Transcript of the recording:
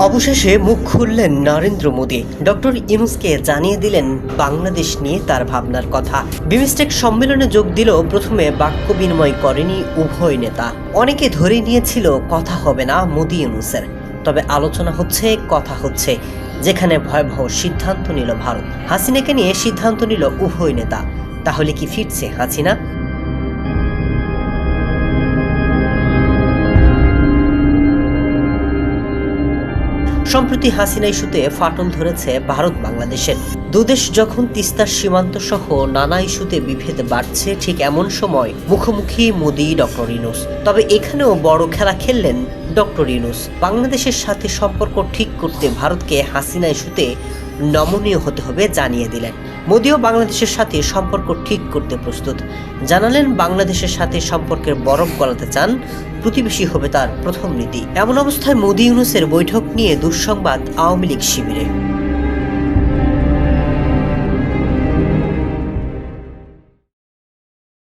অবশেষে মুখ খুললেন নরেন্দ্র মোদী। ডক্টর ইউনুসকে জানিয়ে দিলেন, বাংলাদেশ নিয়ে তার ভাবনার কথা। বিমস্টেক সম্মেলনে যোগ দিলেও প্রথমে বাক্য বিনিময় করেনি উভয় নেতা। অনেকে ধরে নিয়েছিল, কথা হবে না মোদী ইউনুসের তবে আলোচনা হচ্ছে, কথা হচ্ছে। যেখানে ভয়াবহ সিদ্ধান্ত নিল ভারত। হাসিনাকে নিয়ে সিদ্ধান্ত নিল উভয় নেতা। তাহলে কি ফিরছে হাসিনা? সম্প্রতি হাসিনা ইস্যুতে ফাটল ধরেছে ভারত বাংলাদেশের। দুদেশ যখন তিস্তার সীমান্ত সহ নানা ইস্যুতে বিভেদ বাড়ছে, ঠিক এমন সময় মুখোমুখি মোদি ডক্টর ইনুস তবে এখানেও বড় খেলা খেললেন ডক্টর ইনুস বাংলাদেশের সাথে সম্পর্ক ঠিক করতে ভারতকে হাসিনা ইস্যুতে নমনীয় হতে হবে জানিয়ে দিলেন। মোদীও বাংলাদেশের সাথে সম্পর্ক ঠিক করতে প্রস্তুত। জানালেন, বাংলাদেশের সাথে সম্পর্কের বরফ গলাতে চান, প্রতিবেশী হবে তার প্রথম নীতি। এমন অবস্থায় মোদী ইউনুসের বৈঠক নিয়ে দুঃসংবাদ আওয়ামী লীগ শিবিরে।